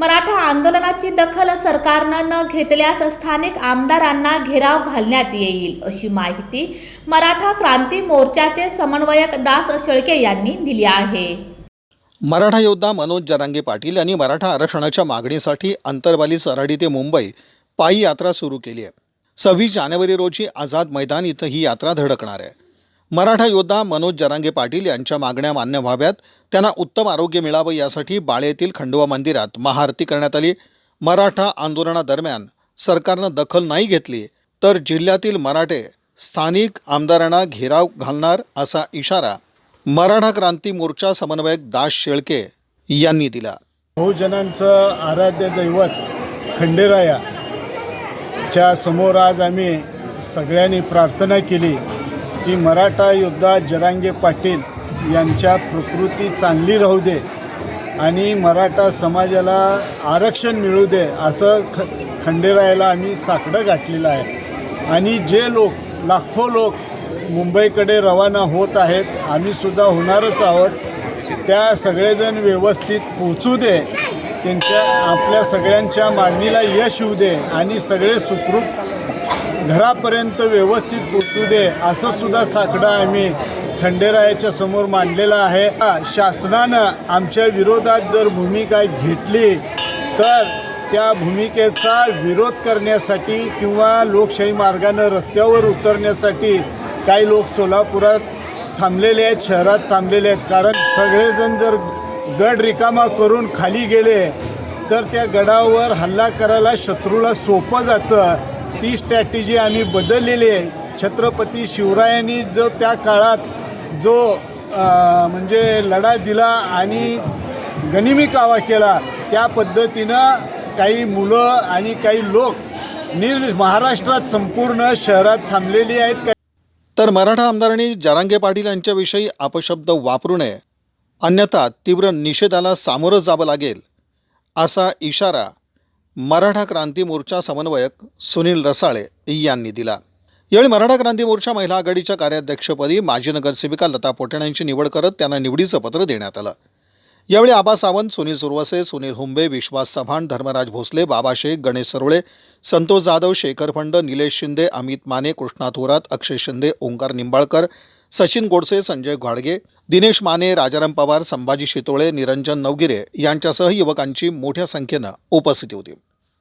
मराठा आंदोलनाची दखल सरकारनं न घेतल्यास स्थानिक आमदारांना घेराव घालण्यात येईल अशी माहिती मराठा क्रांती मोर्चाचे समन्वयक दास शेळके यांनी दिली आहे. मराठा योद्धा मनोज जरांगे पाटील यांनी मराठा आरक्षणाच्या मागणीसाठी अंतरवाली सराडी ते मुंबई पायी यात्रा सुरू केली आहे. सव्वीस जानेवारी रोजी आझाद मैदान इथं ही यात्रा धडकणार आहे. मराठा योद्धा मनोज जरांगे पाटील यांच्या मागण्या मान्य व्हाव्यात. त्यांना उत्तम आरोग्य मिळावं यासाठी बाळे येथील खंडोबा मंदिरात महाआरती करण्यात आली. मराठा आंदोलनादरम्यान सरकारनं दखल नाही घेतली तर जिल्ह्यातील मराठे स्थानिक आमदारांना घेराव घालणार असा इशारा मराठा क्रांती मोर्चा समन्वयक दास शेळके यांनी दिला. बहुजनांचं आराध्य दैवत खंडेराया च्या समोर आज आम्ही सगळ्यांनी प्रार्थना केली. की मराठा योद्धा जरांगे पाटील यांच्या प्रकृती चांगली राहू दे आणि मराठा समाजाला आरक्षण मिळू दे असं ख खंडेरायाला आम्ही साकडं गाठलेलं आहे. आणि जे लोक लाखो लोक मुंबईकडे रवाना होत आहेत आम्हीसुद्धा होणारच आहोत. त्या सगळेजण व्यवस्थित पोचू दे. त्यांच्या आपल्या सगळ्यांच्या मागणीला यश येऊ दे आणि सगळे सुखरूप घरापर्यंत व्यवस्थित पोचू दे असं सुद्धा साकडं आम्ही खंडेरायाच्या समोर मांडलेलं आहे. शासनानं आमच्या विरोधात जर भूमिका घेतली तर त्या भूमिकेचा विरोध करण्यासाठी किंवा लोकशाही मार्गानं रस्त्यावर उतरण्यासाठी काही लोक सोलापुरात थांबलेले आहेत शहरात थांबलेले आहेत. कारण सगळेजण जर गड रिकामा करून खाली गेले तर त्या गडावर हल्ला करायला शत्रूला सोपं जातं. ती स्ट्रॅटेजी आम्ही बदललेली आहे. छत्रपती शिवरायांनी जो त्या काळात जो अं, म्हणजे लढा दिला आणि गनिमी कावा केला त्या पद्धतीनं काही मुलं आणि काही लोक निर् महाराष्ट्रात संपूर्ण शहरात थांबलेली आहेत. काही तर मराठा आमदारांनी जारांगे पाटील यांच्याविषयी अपशब्द वापरू नये. अन्यथा तीव्र निषेधाला सामोरं जावं लागेल असा इशारा मराठा क्रांती मोर्चा समन्वयक सुनील रसाळे यांनी दिला. यावेळी मराठा क्रांती मोर्चा महिला आघाडीच्या कार्याध्यक्षपदी माजी नगरसेविका लता पोटेण यांची निवड करत त्यांना निवडीचं पत्र देण्यात आलं. यावेळी आबा सावंत सुनील सुरवसे सुनील हुंबे विश्वास चव्हाण धर्मराज भोसले बाबा शेख गणेश सरोळे संतोष जाधव शेखर फंड निलेश शिंदे अमित माने कृष्णा थोरात अक्षय शिंदे ओंकार निंबाळकर सचिन गोडसे संजय घाडगे दिनेश माने राजाराम पवार संभाजी शितोळे निरंजन नवगिरे यांच्यासह युवकांची मोठ्या संख्येनं उपस्थिती होती.